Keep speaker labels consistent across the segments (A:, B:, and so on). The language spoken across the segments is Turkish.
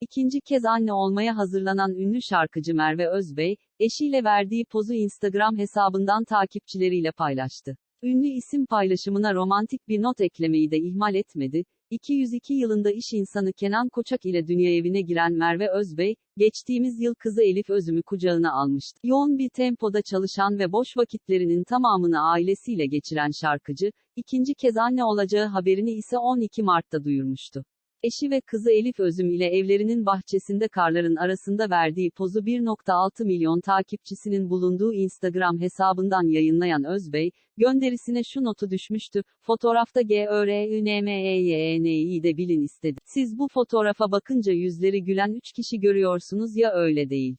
A: İkinci kez anne olmaya hazırlanan ünlü şarkıcı Merve Özbey, eşiyle verdiği pozu Instagram hesabından takipçileriyle paylaştı. Ünlü isim paylaşımına romantik bir not eklemeyi de ihmal etmedi. 202 yılında iş insanı Kenan Koçak ile dünya evine giren Merve Özbey, geçtiğimiz yıl kızı Elif Özüm'ü kucağına almıştı. Yoğun bir tempoda çalışan ve boş vakitlerinin tamamını ailesiyle geçiren şarkıcı, ikinci kez anne olacağı haberini ise 12 Mart'ta duyurmuştu. Eşi ve kızı Elif Özüm ile evlerinin bahçesinde karların arasında verdiği pozu 1.6 milyon takipçisinin bulunduğu Instagram hesabından yayınlayan Özbey, gönderisine şu notu düşmüştü, fotoğrafta G-Ö-R-Ü-N-M-E-Y-N-İ de bilin istedi. Siz bu fotoğrafa bakınca yüzleri gülen 3 kişi görüyorsunuz ya öyle değil.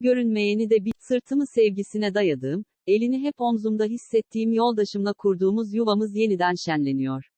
A: Görünmeyeni de bir, sırtımı sevgisine dayadığım, elini hep omzumda hissettiğim yoldaşımla kurduğumuz yuvamız yeniden şenleniyor.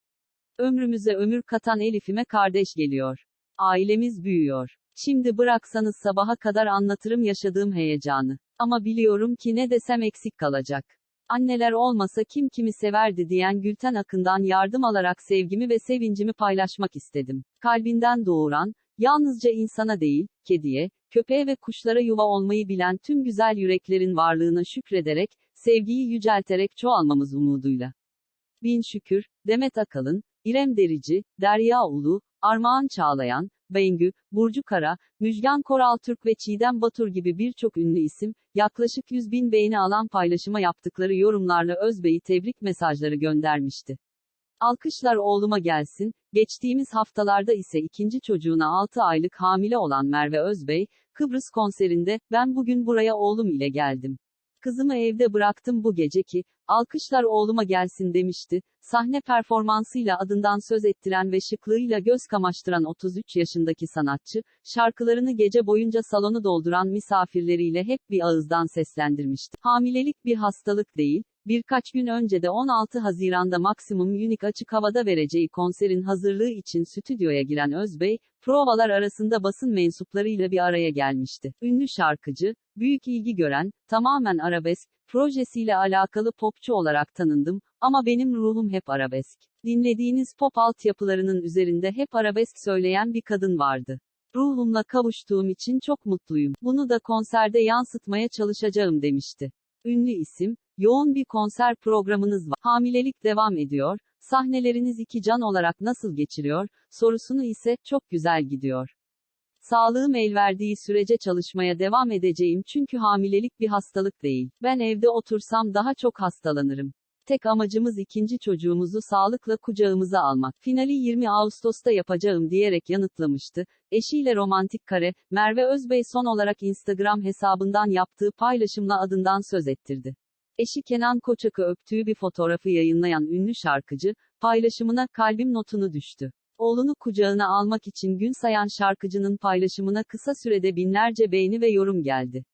A: Ömrümüze ömür katan Elif'ime kardeş geliyor. Ailemiz büyüyor. Şimdi bıraksanız sabaha kadar anlatırım yaşadığım heyecanı. Ama biliyorum ki ne desem eksik kalacak. Anneler olmasa kim kimi severdi diyen Gülten Akın'dan yardım alarak sevgimi ve sevincimi paylaşmak istedim. Kalbinden doğuran, yalnızca insana değil, kediye, köpeğe ve kuşlara yuva olmayı bilen tüm güzel yüreklerin varlığına şükrederek, sevgiyi yücelterek çoğalmamız umuduyla. Bin şükür, Demet Akalın, İrem Derici, Derya Ulu, Armağan Çağlayan, Bengü, Burcu Kara, Müjgan Koraltürk ve Çiğdem Batur gibi birçok ünlü isim, yaklaşık 100 bin beğeni alan paylaşıma yaptıkları yorumlarla Özbey'i tebrik mesajları göndermişti. Alkışlar oğluma gelsin, geçtiğimiz haftalarda ise ikinci çocuğuna 6 aylık hamile olan Merve Özbey, Kıbrıs konserinde, ben bugün buraya oğlum ile geldim. Kızımı evde bıraktım bu gece ki, alkışlar oğluma gelsin demişti. Sahne performansıyla adından söz ettiren ve şıklığıyla göz kamaştıran 33 yaşındaki sanatçı, şarkılarını gece boyunca salonu dolduran misafirleriyle hep bir ağızdan seslendirmişti. Hamilelik bir hastalık değil, Birkaç gün önce de 16 Haziran'da Maksimum Unique açık havada vereceği konserin hazırlığı için stüdyoya giren Özbey, provalar arasında basın mensuplarıyla bir araya gelmişti. Ünlü şarkıcı, büyük ilgi gören, tamamen arabesk, projesiyle alakalı popçu olarak tanındım, ama benim ruhum hep arabesk. Dinlediğiniz pop altyapılarının üzerinde hep arabesk söyleyen bir kadın vardı. Ruhumla kavuştuğum için çok mutluyum. Bunu da konserde yansıtmaya çalışacağım demişti. Ünlü isim, yoğun bir konser programınız var. Hamilelik devam ediyor. Sahneleriniz iki can olarak nasıl geçiriyor? Sorusunu ise çok güzel gidiyor. Sağlığım el verdiği sürece çalışmaya devam edeceğim çünkü hamilelik bir hastalık değil. Ben evde otursam daha çok hastalanırım. Tek amacımız ikinci çocuğumuzu sağlıkla kucağımıza almak. Finali 20 Ağustos'ta yapacağım diyerek yanıtlamıştı. Eşiyle romantik kare, Merve Özbey son olarak Instagram hesabından yaptığı paylaşımla adından söz ettirdi. Eşi Kenan Koçak'ı öptüğü bir fotoğrafı yayınlayan ünlü şarkıcı, paylaşımına kalbim notunu düştü. Oğlunu kucağına almak için gün sayan şarkıcının paylaşımına kısa sürede binlerce beğeni ve yorum geldi.